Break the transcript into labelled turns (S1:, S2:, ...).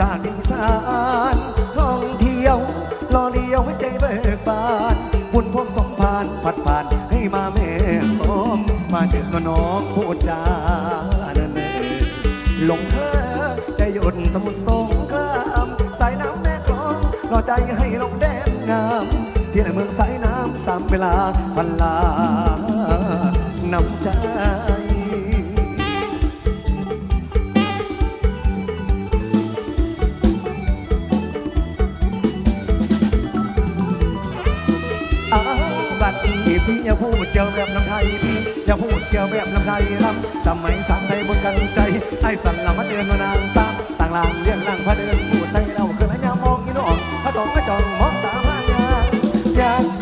S1: จากอีสานท่องเที่ยวรอเลี้ยวให้ใจเบิกบาน บุญพบสมพานผัดผ่านให้มาแม่พร้อมมาเดึกกน้องพูดจาเนิลงเธอใจหยดสมุทรสงครามสายน้ำแม่คลองรอใจให้ลงแดนงาม ที่ไหนเมืองสายน้ำสามเวลาพันลาน้ำใจ พี่อย่าพูดเจียวแบบลำไทยพี่อย่าพูดเจียวแบบลำไทยลำสมัยสามไทยบนกันใจไอ้สันลำมาเดินมานางตามต่างลางเลี้ยงล่างพระเดินพูดไทยเราคือนัยามองอีนอ่อนถ้าต้องกระจองมองตาพยายาก